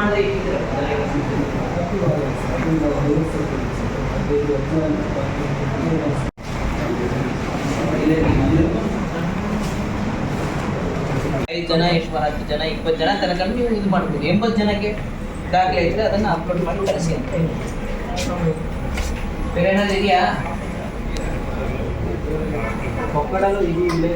ಮಾಡದೆ ಐದು ಜನ ಎಷ್ಟು ಹತ್ತು ಜನ ಇಪ್ಪತ್ತು ಜನ ತನಕ ನೀವು ಇದು ಮಾಡ್ಬೋದು. ಎಂಬತ್ತು ಜನಕ್ಕೆ ದಾಖಲೆ ಇದ್ರೆ ಅದನ್ನು ಅಪ್ಲೋಡ್ ಮಾಡಿ ಕಳಿಸಿ ಅಂತ. ಬೇರೆ ಏನಾದ್ರು ಇದೆಯಾ? ಕೊಕ್ಕಡಲು ಇದು. ಇಲ್ಲೇ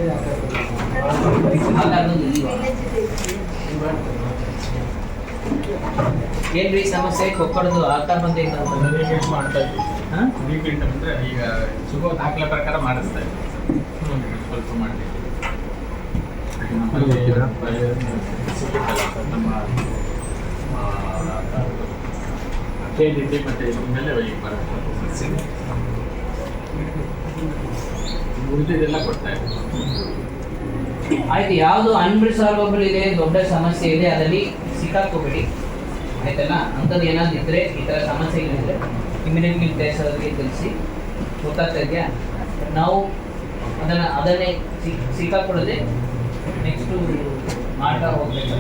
ಏನ್ರಿ ಸಮಸ್ಯೆ? ಕೊಕ್ಕಡದು ಆಕಾರ ಬಂದ ರಿಪೀಟ್ ಮಾಡ್ತಾ ಇದ್ವಿ ಹಾಂ? ರಿಪೀಟ್ ಅಂದ್ರೆ ಈಗ ಸಿಗೋ ದಾಖಲೆ ಪ್ರಕಾರ ಮಾಡಿಸ್ತಾ ಇದ್ವಿ ಸ್ವಲ್ಪ ಮಾಡಿ ನಮ್ಮ ಮತ್ತೆ ಮೇಲೆ ಈಗ ಬರುತ್ತೆ ಉಳಿದಿದ್ದೆಲ್ಲ ಕೊಡ್ತಾ ಇದೆ ಆಯ್ತು ಯಾವುದು ಅನ್ರಿಸಾಲ್ವಬಲ್ ಇದೆ ದೊಡ್ಡ ಸಮಸ್ಯೆ ಇದೆ ಅದರಲ್ಲಿ ಸಿಕ್ಕಾಕೋಬೇಡಿ ಆಯ್ತಲ್ಲ? ಅಂಥದ್ದು ಏನಾದ್ರು ಇದ್ದರೆ ಈ ಥರ ಸಮಸ್ಯೆಗಳಿದ್ರೆ ಇಮಿಡಿಯೇಟ್ಲಿ ದೇಶದಲ್ಲಿ ತಿಳಿಸಿ. ಗೊತ್ತಾಗ್ತಾ ಇದೆಯಾ? ನಾವು ಅದನ್ನು ಅದನ್ನೇ ಸಿಕ್ ಸಿಕ್ಕಾಕೊಳ್ಳದೆ ನೆಕ್ಸ್ಟು ಮಾಡ್ತಾ ಹೋಗ್ಬೇಕು.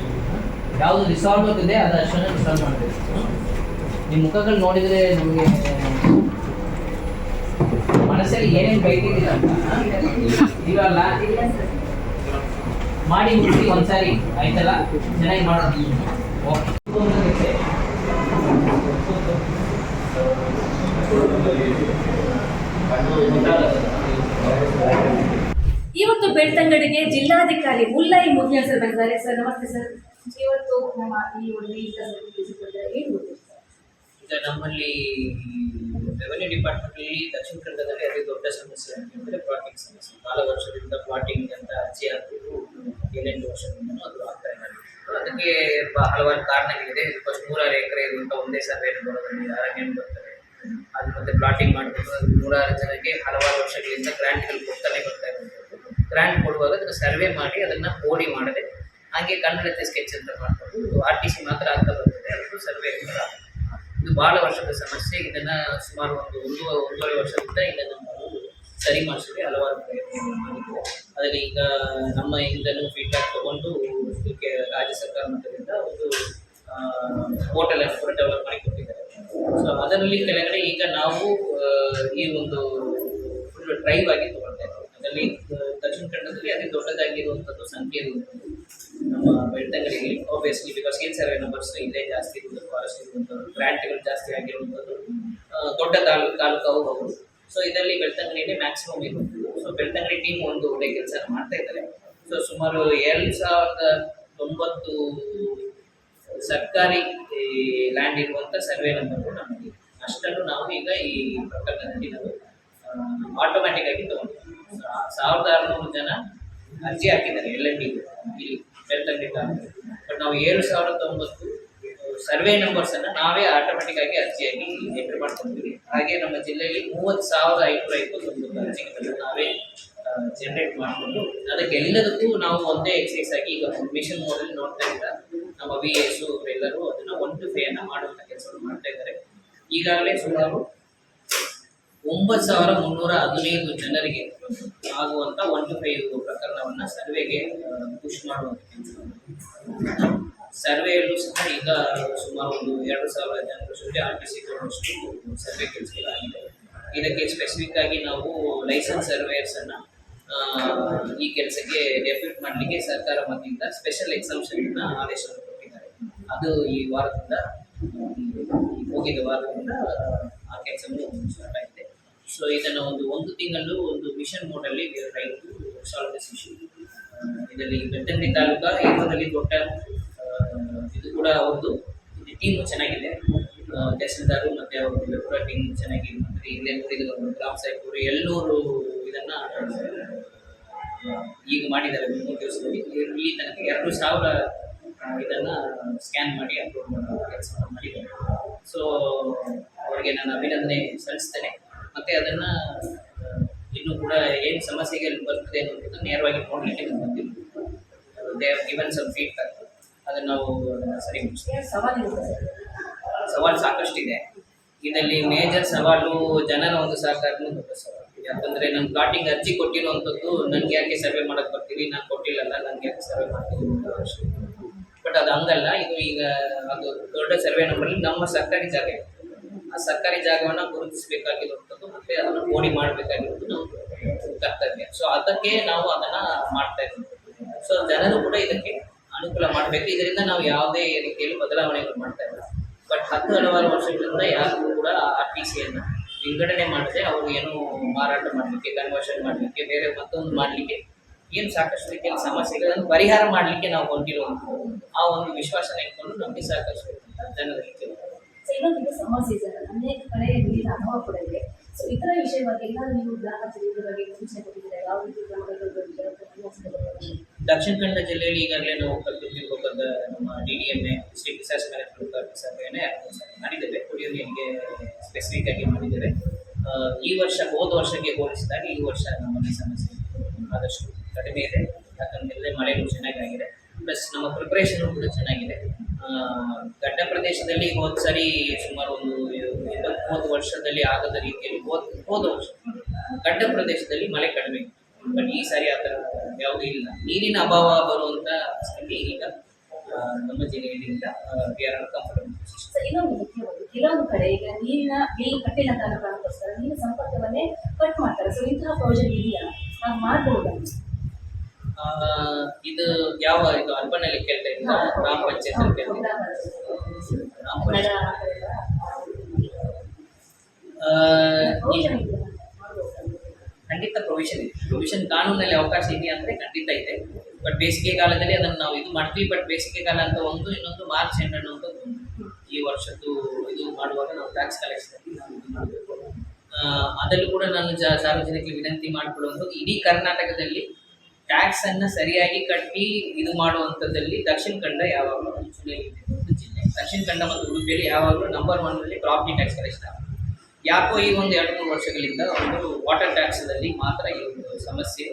ಯಾವುದು ರಿಸಾಲ್ವ್ ಆಗ್ತದೆ ಅದು ಅಷ್ಟನ್ನು ರಿಸಾಲ್ವ್ ಮಾಡಬೇಕು. ನಿಮ್ಮ ಮುಖಗಳು ನೋಡಿದರೆ ನಮಗೆ ಮನಸ್ಸಲ್ಲಿ ಏನೇನು ಬೈತಿದ್ದೀರ ಅಂತ ಇರಲ್ಲ. ಮಾಡಿ ಮುಗಿಸಿ ಒಂದ್ಸಾರಿ ಆಯ್ತಲ್ಲ? ಚೆನ್ನಾಗಿ ಮಾಡೋದು ಓಕೆ ಇವತ್ತು ಬೆಳ್ತಂಗಡಿಗೆ ಜಿಲ್ಲಾಧಿಕಾರಿ ಮುಲ್ಲೈ ಮುಖ್ಯ ಸರ್ ಬಂದಿದ್ದಾರೆ. ಸರ್, ನಮಸ್ತೆ ಸರ್. ಇವತ್ತು ನಮ್ಮ ಈ ಒಂದು ಈಗ ನಮ್ಮಲ್ಲಿ ರೆವೆನ್ಯೂ ಡಿಪಾರ್ಟ್ಮೆಂಟಲ್ಲಿ ದಕ್ಷಿಣ ಕನ್ನಡದಲ್ಲಿ ಅತಿ ದೊಡ್ಡ ಸಮಸ್ಯೆ ಅಂತಂದರೆ ಪ್ಲಾಟಿಂಗ್ ಸಮಸ್ಯೆ. ಕಾಲ ವರ್ಷದಿಂದ ಪ್ಲಾಟಿಂಗ್ ಅಂತ ಅರ್ಜಿ ಹಾಕಿದ್ರು ಏಳೆಂಟು ವರ್ಷದಿಂದ. ಅದು ಅದಕ್ಕೆ ಹಲವಾರು ಕಾರಣಗಳಿದೆ. ಫಸ್ಟ್ ನೂರಾರು ಎಕರೆ ಇರುವಂಥ ಒಂದೇ ಸರ್ವೆ ಬರೋದ್ರಲ್ಲಿ ಬರ್ತಾರೆ ಅದು ಮತ್ತೆ ಪ್ಲಾಟಿಂಗ್ ಮಾಡಬೇಕು ಅದು ನೂರಾರು ಜನಕ್ಕೆ ಹಲವಾರು ವರ್ಷಗಳಿಂದ ಗ್ರ್ಯಾಂಟ್ಗಳು ಕೊಡ್ತಾನೆ ಬರ್ತಾ ಇರುವಂಥದ್ದು. ಗ್ರ್ಯಾಂಟ್ ಕೊಡುವಾಗ ಅದನ್ನು ಸರ್ವೆ ಮಾಡಿ ಅದನ್ನು ಓಡಿ ಮಾಡದೆ ಹಾಗೆ ಕನ್ನಡತೆ ಸ್ಕೆಚ್ ಅಂತ ಮಾಡ್ಕೊಂಡು ಆರ್ ಟಿ ಸಿ ಮಾತ್ರ ಆಗ್ತಾ ಬರ್ತದೆ ಅದು ಸರ್ವೆ ಇದು ಬಹಳ ವರ್ಷದ ಸಮಸ್ಯೆ. ಇದನ್ನ ಸುಮಾರು ಒಂದು ಒಂದು ಒಂದೂವರೆ ವರ್ಷದಿಂದ ಇದನ್ನು ಸರಿ ಮಾಡಿಸಿದ್ರೆ ಹಲವಾರು ಪ್ರಯತ್ನಗಳು ಮಾಡಿದ್ವು. ಅದರಲ್ಲಿ ಈಗ ನಮ್ಮ ಇಂದಲೂ ಫೀಡ್ಬ್ಯಾಕ್ ತಗೊಂಡು ಇದಕ್ಕೆ ರಾಜ್ಯ ಸರ್ಕಾರ ಒಂದು ಅನ್ನು ಕೂಡ ಡೆವಲಪ್ ಮಾಡಿ ಕೊಟ್ಟಿದ್ದಾರೆ ಸೊ ಅದರಲ್ಲಿ ಕೆಳಗಡೆ ಈಗ ನಾವು ಈ ಒಂದು ಫುಲ್ ಡ್ರೈವ್ ಆಗಿ ತಗೊಳ್ತಾ ಇದ್ದೀವಿ. ಅದರಲ್ಲಿ ದಕ್ಷಿಣ ಕನ್ನಡದಲ್ಲಿ ಅತಿ ದೊಡ್ಡದಾಗಿರುವಂಥದ್ದು ಸಂಖ್ಯೆ ನಮ್ಮ ಬೆಳ್ತಂಗಡಿಯಲ್ಲಿ ಆಬ್ವಿಯಸ್ಲಿ ಬಿಕಾಸ್ ಏನ್ ಸರ್ವೆ ನಂಬರ್ಸ್ ಇಲ್ಲೇ ಜಾಸ್ತಿ ಇರುವಂಥದ್ದು ಫಾರೆಸ್ಟ್ ಇರುವಂಥದ್ದು ಗ್ರ್ಯಾಂಟ್ಗಳು ಜಾಸ್ತಿ ಆಗಿರುವಂಥದ್ದು ದೊಡ್ಡ ತಾಲೂಕು ತಾಲೂಕು ಹೌದು. ಸೊ ಇದರಲ್ಲಿ ಬೆಳ್ತಂಗಡಿಯಲ್ಲಿ ಮ್ಯಾಕ್ಸಿಮಮ್ ಇರುವಂಥದ್ದು ಸೊ ಬೆಳ್ತಂಗಡಿ ಟೀಮ್ ಒಂದು ಒಳ್ಳೆ ಕೆಲಸ ಮಾಡ್ತಾ ಇದ್ದಾರೆ. ಸೊ ಸುಮಾರು ಎರಡು ಸಾವಿರದ ತೊಂಬತ್ತು ಸರ್ಕಾರಿ ಲ್ಯಾಂಡ್ ಇರುವಂಥ ಸರ್ವೆ ನಂಬರ್ಗಳು ನಮಗೆ ಅಷ್ಟನ್ನು ನಾವು ಈಗ ಈ ಪ್ರಕರಣದಲ್ಲಿ ನಾವು ಆಟೋಮ್ಯಾಟಿಕ್ ಆಗಿ ತಗೊಂಡಿದ್ದೀವಿ. ಸಾವಿರದ ಆರುನೂರು ಜನ ಅರ್ಜಿ ಹಾಕಿದ್ದಾರೆ ಎಲ್ ಎನ್ ಡಿ ಇಲ್ಲಿ ಬಟ್ ನಾವು ಏಳು ಸಾವಿರದ ತೊಂಬತ್ತು ಸರ್ವೆ ನಂಬರ್ಸನ್ನು ನಾವೇ ಆಟೋಮೆಟಿಕ್ ಆಗಿ ಅರ್ಜಿಯಾಗಿ ಎಂಟ್ರಿ ಮಾಡ್ಕೊಂಡಿದ್ದೀವಿ ಹಾಗೆ ನಮ್ಮ ಜಿಲ್ಲೆಯಲ್ಲಿ ಮೂವತ್ತು ಸಾವಿರದ ಐನೂರ ಇಪ್ಪತ್ತೊಂಬತ್ತು ಅರ್ಜಿಗಳನ್ನು ನಾವೇ ಜನರೇಟ್ ಮಾಡಿಕೊಂಡು ಅದಕ್ಕೆ ಎಲ್ಲದಕ್ಕೂ ನಾವು ಒಂದೇ ಎಕ್ಸೈಸ್ ಆಗಿ ಈಗ ಮಿಷನ್ ಮೋಡಲ್ ನೋಡ್ತಾ ಇದ್ದ ನಮ್ಮ ವಿ ಎಸ್ ಎಲ್ಲರೂ ಅದನ್ನ ಒನ್ ಟು ಫೇ ಅನ್ನ ಮಾಡುವಂಥ ಕೆಲಸವನ್ನು ಮಾಡ್ತಾ ಇದ್ದಾರೆ. ಈಗಾಗಲೇ ಸುಮಾರು ಒಂಬತ್ತು ಸಾವಿರ ಮುನ್ನೂರ ಹದಿನೈದು ಜನರಿಗೆ ಆಗುವಂತ ಒನ್ ಟು ಫೈವ್ ಪ್ರಕರಣವನ್ನ ಸರ್ವೆಗೆ ಪುಷ್ ಮಾಡುವಂತ ಕೆಲಸ ಸರ್ವೆಯಲ್ಲೂ ಸಹ ಈಗ ಸುಮಾರು ಒಂದು ಎರಡು ಸಾವಿರ ಜನರು ಜೊತೆ ಆರ್ ಟಿ ಸಿ ಸರ್ವೆ ಕೆಲಸಗಳಾಗಿದೆ. ಇದಕ್ಕೆ ಸ್ಪೆಸಿಫಿಕ್ ಆಗಿ ನಾವು ಲೈಸೆನ್ಸ್ ಸರ್ವೇಯರ್ಸ್ ಅನ್ನ ಈ ಕೆಲಸಕ್ಕೆ ಡೆಪ್ಯೂಟ್ ಮಾಡಲಿಕ್ಕೆ ಸರ್ಕಾರ ವತಿಯಿಂದ ಸ್ಪೆಷಲ್ ಎಕ್ಸಾಮ್ಷನ್ ಆದೇಶವನ್ನು ಕೊಟ್ಟಿದ್ದಾರೆ. ಅದು ಈ ವಾರದಿಂದ ಹೋಗಿದ್ದ ವಾರದಿಂದ, ಆ ಕೆಲಸವನ್ನು ಸ್ಟಾರ್ಟ್ ಆಗಿದೆ. ಸೊ ಇದನ್ನು ಒಂದು ಒಂದು ತಿಂಗಳು ಒಂದು ಮಿಷನ್ ಮೋಡಲ್ಲಿ ರೈಟ್ ಸಾಲ್ವ್ ದಿಸ್ ಇಶ್ಯೂ ಇದರಲ್ಲಿ ಬೆಟ್ಟಂಗಿ ತಾಲೂಕಾ ಏಕದಲ್ಲಿ ದೊಡ್ಡ ಇದು ಕೂಡ ಒಂದು ಟೀಮ್ ಚೆನ್ನಾಗಿದೆ. ತಹಸೀಲ್ದಾರು ಮತ್ತು ಅವರು ಟೀಮ್ ಚೆನ್ನಾಗಿ ಇಲ್ಲೇ ಗ್ರಾಮ ಸಾಹೇಬರು ಎಲ್ಲರೂ ಇದನ್ನ ಈಗ ಮಾಡಿದ್ದಾರೆ. ಮೂರು ದಿವಸದಲ್ಲಿ. ಇಲ್ಲಿ ತನಕ ಎರಡು ಸಾವಿರ ಇದನ್ನ ಸ್ಕ್ಯಾನ್ ಮಾಡಿ ಅಪ್ಲೋಡ್ ಮಾಡೋ ಕೆಲಸ ಮಾಡಿದ್ದಾರೆ ಸೊ ಅವರಿಗೆ ನಾನು ಅಭಿನಂದನೆ ಸಲ್ಲಿಸ್ತೇನೆ. ಮತ್ತೆ ಅದನ್ನ ಇನ್ನೂ ಕೂಡ ಏನು ಸಮಸ್ಯೆಗೆ ಬರ್ತದೆ ಅನ್ನೋದನ್ನ ನೇರವಾಗಿ ನೋಡಲಿಕ್ಕೆ ನಾನು ಬಂದಿಲ್ಲ they have given some feedback ಅದನ್ನು ನಾವು ಸರಿ ಸರ್? ಸವಾಲು ಸಾಕಷ್ಟಿದೆ. ಇದರಲ್ಲಿ ಮೇಜರ್ ಸವಾಲು ಜನರ ಒಂದು ಸಹಕಾರನೂ ದೊಡ್ಡ ಸವಾಲು. ಯಾಕಂದ್ರೆ ನಾನು ಪ್ಲಾಟಿಂಗ್ ಅರ್ಜಿ ಕೊಟ್ಟಿರುವಂಥದ್ದು ನನಗೆ ಯಾಕೆ ಸರ್ವೆ ಮಾಡಕ್ ಬರ್ತೀವಿ? ನಾನು ಕೊಟ್ಟಿಲ್ಲಲ್ಲ, ನನಗೆ ಯಾಕೆ ಸರ್ವೆ ಮಾಡ್ತೀವಿ ಬಟ್ ಅದು ಹಂಗಲ್ಲ, ಇದು ಈಗ ಅದು ದೊಡ್ಡ ಸರ್ವೆ ನಂಬರಲ್ಲಿ ನಮ್ಮ ಸರ್ಕಾರಿ ಜಾಗ ಆ ಸರ್ಕಾರಿ ಜಾಗವನ್ನು ಗುರುತಿಸಬೇಕಾಗಿರುವಂಥದ್ದು ಮತ್ತೆ ಅದನ್ನು ಮಾಡಬೇಕಾಗಿರೋದು ನಮ್ಮ ಕರ್ತವ್ಯ. ಸೊ ಅದಕ್ಕೆ ನಾವು ಅದನ್ನ ಮಾಡ್ತಾ ಇದ್ದೀವಿ. ಸೊ ಜನರು ಕೂಡ ಇದಕ್ಕೆ ಅನುಕೂಲ ಮಾಡಬೇಕು. ಇದರಿಂದ ನಾವು ಯಾವುದೇ ರೀತಿಯಲ್ಲಿ ಬದಲಾವಣೆಗಳು ಮಾಡ್ತಾ ಇಲ್ಲ. ಬಟ್ ಹತ್ತು ಹಲವಾರು ವರ್ಷಗಳಿಂದ ಯಾರಿಗೂ ಕೂಡ ಆರ್ ಟಿ ಸಿಯನ್ನು ವಿಂಗಡಣೆ ಮಾಡಿದ್ರೆ ಅವರು ಏನು ಮಾರಾಟ ಮಾಡಲಿಕ್ಕೆ ಕನ್ವರ್ಷನ್ ಮಾಡಲಿಕ್ಕೆ ಬೇರೆ ಮತ್ತೊಂದು ಮಾಡಲಿಕ್ಕೆ ಏನು ಸಾಕಷ್ಟು ರೀತಿಯ ಸಮಸ್ಯೆಗಳನ್ನು ಪರಿಹಾರ ಮಾಡಲಿಕ್ಕೆ ನಾವು ಹೊಂಟಿರುವಂಥದ್ದು ಆ ಒಂದು ವಿಶ್ವಾಸ ಇಟ್ಕೊಂಡು ನಮಗೆ ಸಾಕಷ್ಟು ಜನರಲ್ಲಿ ಸಮಸ್ಯೆ ಸರ್ ಅನೇಕ ಕಡೆ ನೀರಿನ ಅಭಾವ ಕೂಡ ಇದೆ. ಸೊ ಇತರ ವಿಷಯವಾಗಿ ಎಲ್ಲ ನೀವು ಗ್ರಾಹಕರಿಗೆ ಬಗ್ಗೆ ಸೂಚನೆ ಕೊಟ್ಟಿದ್ದೀರಾ ಯಾವ ರೀತಿ ಕ್ರಮಗಳು ಕೈಗೊಳ್ಳಿದ್ದೀರಾ ಅಂತ ನಿಮ್ಮ ದಕ್ಷಿಣ ಕನ್ನಡ ಜಿಲ್ಲೆಯಲ್ಲಿ ಈಗಾಗಲೇ ನಾವು ಕಲ್ಪಿಸಿರ್ಬೇಕಾದ ನಮ್ಮ D D M A district disaster management ಎರಡು ಮಾಡಿದ್ದೇವೆ. ಸ್ಪೆಸಿಫಿಕ್ ಆಗಿ ಮಾಡಿದ್ದಾರೆ. ಈ ವರ್ಷ, ಹೋದ ವರ್ಷಕ್ಕೆ ಹೋಲಿಸಿದಾಗ ಈ ವರ್ಷ ನಮ್ಮಲ್ಲಿ ಸಮಸ್ಯೆ ಆದಷ್ಟು ಕಡಿಮೆ ಇದೆ. ಯಾಕಂತಂದರೆ ಮಳೆಗಳು ಚೆನ್ನಾಗಿದೆ ಪ್ಲಸ್ ನಮ್ಮ ಪ್ರಿಪ್ರೇಷನ್ ಕೂಡ ಚೆನ್ನಾಗಿದೆ. ಘಟ್ಟ ಪ್ರದೇಶದಲ್ಲಿ ಹೋದ ಸರಿ ಸುಮಾರು ಒಂದು ಇಪ್ಪತ್ತು ಮೂವತ್ತು ವರ್ಷದಲ್ಲಿ ಆಗದ ರೀತಿಯಲ್ಲಿ ಹೋದ ಹೋದ ವರ್ಷ ಘಟ್ಟ ಪ್ರದೇಶದಲ್ಲಿ ಮಳೆ ಕಡಿಮೆ ಬಟ್ ಈ ಸಾರಿ ಆ ಥರ ಯಾವುದೂ ಇಲ್ಲ. ನೀರಿನ ಅಭಾವ ಬರುವಂಥ ಸ್ಥಿತಿ ಈಗ ನಮ್ಮ ಜಿಲ್ಲೆಯಲ್ಲಿ ಇಲ್ಲ. ಇನ್ನೊಂದು ಮುಖ್ಯವಾಗಿ ಕೆಲವೊಂದು ಕಡೆ ಈಗ ನೀರಿನ ಬಿಲ್ ಕಟ್ಟಿಲ್ಲ ಅಂತ ಅನ್ನೋ ಕಾರಣಕ್ಕೋಸ್ಕರ ನೀರಿನ ಸಂಪರ್ಕವನ್ನೇ ಕಟ್ ಮಾಡ್ತಾರೆ. ಸೊ ಇಂತಹ ಪ್ರಯೋಜನ ಇದೆಯಾ ನಾವು ಮಾಡಬಹುದಾ ಇದು ಯಾವ ಇದು ಅರ್ಬನಲ್ಲಿ ಕೇಳ್ತಾ ಇದ್ದೀರಾ ಗ್ರಾಮ ಪಂಚಾಯತ್? ಖಂಡಿತ ಪ್ರೊವಿಷನ್ ಇದೆ. ಪ್ರೊವಿಷನ್ ಕಾನೂನಲ್ಲಿ ಅವಕಾಶ ಇದೆ ಅಂದರೆ ಖಂಡಿತ ಇದೆ. ಬಟ್ ಬೇಸಿಗೆ ಕಾಲದಲ್ಲಿ ಅದನ್ನು ನಾವು ಇದು ಮಾಡ್ತೀವಿ. ಬಟ್ ಬೇಸಿಗೆ ಕಾಲ ಅಂತ ಒಂದು ಇನ್ನೊಂದು ಮಾರ್ಚ್ ಎಂಡ್ ಅನ್ನುವಂಥದ್ದು ಒಂದು. ಈ ವರ್ಷದ್ದು ಇದು ಮಾಡುವಾಗ ನಾವು ಟ್ಯಾಕ್ಸ್ ಕಲೆಕ್ಷನ್ ಮಾಡಬೇಕು. ಕೂಡ ನಾನು ಜ, ಸಾರ್ವಜನಿಕರಿಗೆ ವಿನಂತಿ ಮಾಡಿಕೊಡುವಂಥದ್ದು ಇಡೀ ಕರ್ನಾಟಕದಲ್ಲಿ ಟ್ಯಾಕ್ಸ್ ಅನ್ನ ಸರಿಯಾಗಿ ಕಟ್ಟಿ ಇದು ಮಾಡುವಂಥದ್ದಲ್ಲಿ ದಕ್ಷಿಣ ಕನ್ನಡ ಯಾವಾಗಲೂ ಮುಂಚೂಣಿಯಲ್ಲಿ ಜಿಲ್ಲೆ ದಕ್ಷಿಣ ಕನ್ನಡ ಮತ್ತು ಉಡುಪಿಯಲ್ಲಿ ಯಾವಾಗಲೂ ನಂಬರ್ ಒನ್ನಲ್ಲಿ ಪ್ರಾಪರ್ಟಿ ಟ್ಯಾಕ್ಸ್ ಕಲೆಕ್ಷನ್ ಯಾಕೋ ಈ ಒಂದು ಎರಡು ಮೂರು ವರ್ಷಗಳಿಂದ ಒಂದು ವಾಟರ್ ಟ್ಯಾಕ್ಸ್ದಲ್ಲಿ ಮಾತ್ರ ಈ ಒಂದು ಸಮಸ್ಯೆ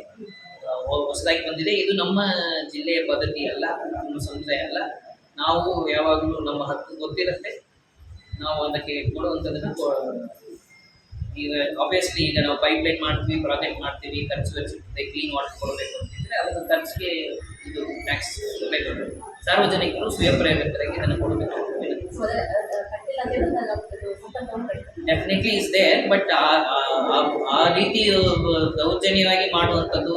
ಹೊಸದಾಗಿ ಬಂದಿದೆ. ಇದು ನಮ್ಮ ಜಿಲ್ಲೆಯ ಪದ್ಧತಿ ಅಲ್ಲ, ನಮ್ಮ ಸಮುದಾಯ ಅಲ್ಲ. ನಾವು ಯಾವಾಗಲೂ ನಮ್ಮ ಹಕ್ಕು ಗೊತ್ತಿರುತ್ತೆ. ನಾವು ಅದಕ್ಕೆ ಕೊಡುವಂಥದ್ದನ್ನು ಈಗ ಆಬ್ವಿಯಸ್ಲಿ ಈಗ ನಾವು ಪೈಪ್ ಲೈನ್ ಮಾಡ್ತೀವಿ ಪ್ರಾಜೆಕ್ಟ್ ಮಾಡ್ತೀವಿ ಖರ್ಚು ವೆಚ್ಚಿರ್ತದೆ ಕ್ಲೀನ್ ವಾಟರ್ ಕೊಡಬೇಕು ಅಂತಿದ್ರೆ ಅದನ್ನು ಖರ್ಚಿಗೆ ಇದು ಟ್ಯಾಕ್ಸ್ ಕೊಡಬೇಕು ಸಾರ್ವಜನಿಕರು ಸ್ವಯಂ ಪ್ರೇರಿತರಾಗಿ ಇದನ್ನು ಕೊಡಬೇಕು ಡೆಫಿನೆಟ್ಲಿ ಇಸ್ ದೇರ್ ಬಟ್ ಆ ರೀತಿ ದೌರ್ಜನ್ಯವಾಗಿ ಮಾಡುವಂಥದ್ದು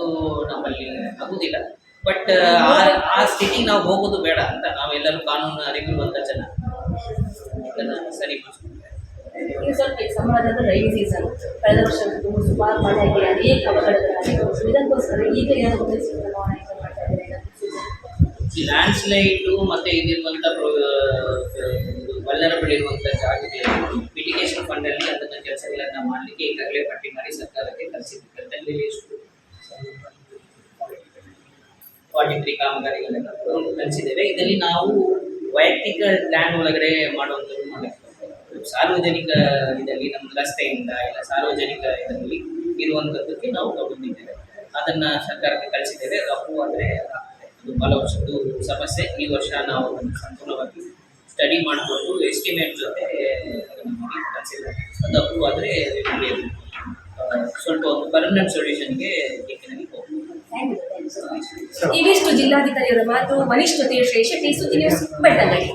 ನಮ್ಮಲ್ಲಿ ಆಗುವುದಿಲ್ಲ ಬಟ್ ಆ ಸ್ಥಿತಿಗೆ ನಾವು ಹೋಗೋದು ಬೇಡ ಅಂತ ನಾವೆಲ್ಲರೂ ಕಾನೂನು ಅರಿವಿರುವಂಥ ಜನ. ಅದನ್ನು ಸರಿ ಸ್ವಲ್ಪ ಸಮಾಜದ ರೈನ್ ಸೀಸನ್. ಕಳೆದ ವರ್ಷ ಸುಮಾರು ಅನೇಕ ಇದಕ್ಕೋಸ್ಕರ ಈಗ ಮಾಡ್ತಾ ಇದ್ದಾರೆ ಲ್ಯಾಂಡ್ ಸ್ಲೈಡು ಮತ್ತು ಇದಿರುವಂಥ ವಲ್ಲರಬಲ್ ಇರುವಂಥ ಜಾಗಗಳಲ್ಲಿ ಮಿಟಿಗೇಷನ್ ಫಂಡಲ್ಲಿ ಅದನ್ನು ಕೆಲಸಗಳನ್ನು ಮಾಡ್ಲಿಕ್ಕೆ ಈಗಾಗಲೇ ಪಟ್ಟಿ ಮಾಡಿ ಸರ್ಕಾರಕ್ಕೆ ಡೆಲ್ಲಿಲಿ ಎಷ್ಟು ಫಾರ್ಟಿ ತ್ರೀ ಕಾಮಗಾರಿಗಳನ್ನು ಕಳಿಸಿದ್ದೇವೆ. ಇದರಲ್ಲಿ ನಾವು ವೈಯಕ್ತಿಕ ಲ್ಯಾಂಡ್ ಒಳಗಡೆ ಮಾಡುವಂಥದ್ದು ಮಾಡಬೇಕು ಸಾರ್ವಜನಿಕ ಇದರಲ್ಲಿ ನಮ್ಮ ರಸ್ತೆಯಿಂದ ಇಲ್ಲ, ಸಾರ್ವಜನಿಕ ಇದರಲ್ಲಿ ಇರುವಂಥದ್ದಕ್ಕೆ ನಾವು ತಗೊಂಡಿದ್ದೇವೆ ಅದನ್ನು ಸರ್ಕಾರಕ್ಕೆ ಕಳಿಸಿದ್ದೇವೆ. ಅದು ಅಪ್ಪು ಅಂದರೆ ಅದು ವರ್ಷದ್ದು ಸಮಸ್ಯೆ. ಈ ವರ್ಷ ನಾವು ಅದನ್ನು ಸಂಪೂರ್ಣವಾಗಿ ಸ್ಟಡಿ ಮಾಡಿಕೊಂಡು ಎಸ್ಟಿಮೇಟ್ ಜೊತೆ ಕಳಿಸಿದ್ದೇವೆ. ಅದು ಅಪ್ಪು ಆದರೆ ಸ್ವಲ್ಪ ಒಂದು ಪರ್ಮನೆಂಟ್ ಸೊಲ್ಯೂಷನ್ಗೆ ದಿಕ್ಕಿನಲ್ಲಿ. ಇವಿಷ್ಟು ಜಿಲ್ಲಾಧಿಕಾರಿಯವರ ಮಾತು, ಮನೀಶ್ ಜೊತೆ ಶ್ರೇಷ್ಠ ನ್ಯೂಸ್ ಬೆಳ್ತಂಗಡಿ